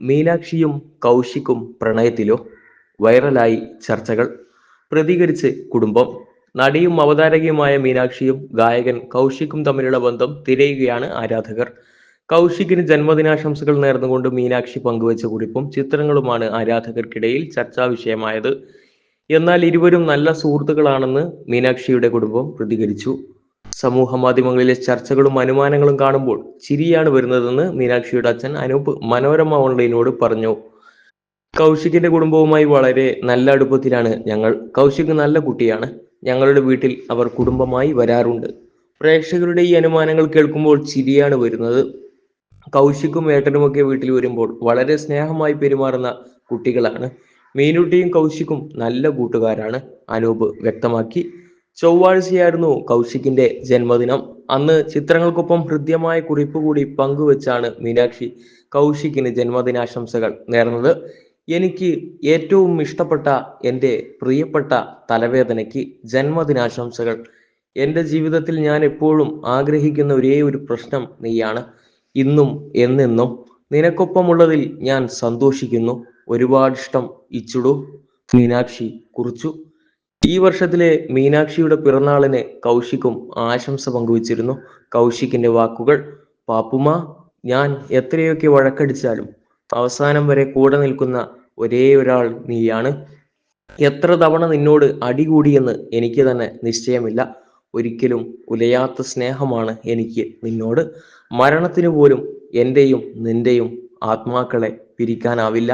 മീനാക്ഷിയും കൗശിക്കും പ്രണയത്തിലോ വൈറലായി ചർച്ചകൾ പ്രതികരിച്ച് കുടുംബം. നടിയും അവതാരകയുമായ മീനാക്ഷിയും ഗായകൻ കൗശിക്കും തമ്മിലുള്ള ബന്ധം തിരയുകയാണ് ആരാധകർ. കൗശിക്കിന് ജന്മദിനാശംസകൾ നേർന്നുകൊണ്ട് മീനാക്ഷി പങ്കുവച്ച കുറിപ്പും ചിത്രങ്ങളുമാണ് ആരാധകർക്കിടയിൽ ചർച്ചാ വിഷയമായത്. എന്നാൽ ഇരുവരും നല്ല സുഹൃത്തുക്കളാണെന്ന് മീനാക്ഷിയുടെ കുടുംബം പ്രതികരിച്ചു. സമൂഹ മാധ്യമങ്ങളിലെ ചർച്ചകളും അനുമാനങ്ങളും കാണുമ്പോൾ ചിരിയാണ് വരുന്നതെന്ന് മീനാക്ഷിയുടെ അച്ഛൻ അനൂപ് മനോരമ ഓൺലൈനോട് പറഞ്ഞു. കൗശികിന്റെ കുടുംബവുമായി വളരെ നല്ല അടുപ്പത്തിലാണ് ഞങ്ങൾ. കൗശിക് നല്ല കുട്ടിയാണ്. ഞങ്ങളുടെ വീട്ടിൽ അവർ കുടുംബമായി വരാറുണ്ട്. പ്രേക്ഷകരുടെ ഈ അനുമാനങ്ങൾ കേൾക്കുമ്പോൾ ചിരിയാണ് വരുന്നത്. കൗശിക്കും ഏട്ടനുമൊക്കെ വീട്ടിൽ വരുമ്പോൾ വളരെ സ്നേഹമായി പെരുമാറുന്ന കുട്ടികളാണ്. മീനുട്ടിയും കൗശിക്കും നല്ല കൂട്ടുകാരാണ് അനൂപ് വ്യക്തമാക്കി. ചൊവ്വാഴ്ചയായിരുന്നു കൗശിക്കിന്റെ ജന്മദിനം. അന്ന് ചിത്രങ്ങൾക്കൊപ്പം ഹൃദ്യമായ കുറിപ്പ് കൂടി പങ്കുവെച്ചാണ് മീനാക്ഷി കൗശിക്കിന് ജന്മദിനാശംസകൾ നേർന്നത്. എനിക്ക് ഏറ്റവും ഇഷ്ടപ്പെട്ട എന്റെ പ്രിയപ്പെട്ട തലവേദനയ്ക്ക് ജന്മദിനാശംസകൾ. എന്റെ ജീവിതത്തിൽ ഞാൻ എപ്പോഴും ആഗ്രഹിക്കുന്ന ഒരേ ഒരു പ്രശ്നം നീയാണ്. ഇന്നും എന്നെന്നും നിനക്കൊപ്പമുള്ളതിൽ ഞാൻ സന്തോഷിക്കുന്നു. ഒരുപാട് ഇഷ്ടം ഇച്ചുടു. മീനാക്ഷി കുറിച്ചു. ഈ വർഷത്തിലെ മീനാക്ഷിയുടെ പിറന്നാളിന് കൗശിക്കും ആശംസ പങ്കുവച്ചിരുന്നു. കൗശിക്കിന്റെ വാക്കുകൾ പാപ്പുമ ഞാൻ എത്രയൊക്കെ വഴക്കടിച്ചാലും അവസാനം വരെ കൂടെ നിൽക്കുന്ന ഒരേ ഒരാൾ നീയാണ്. എത്ര തവണ നിന്നോട് അടികൂടിയെന്ന് എനിക്ക് തന്നെ നിശ്ചയമില്ല. ഒരിക്കലും ഉലയാത്ത സ്നേഹമാണ് എനിക്ക് നിന്നോട്. മരണത്തിനു പോലും എന്റെയും നിന്റെയും ആത്മാക്കളെ പിരിക്കാനാവില്ല.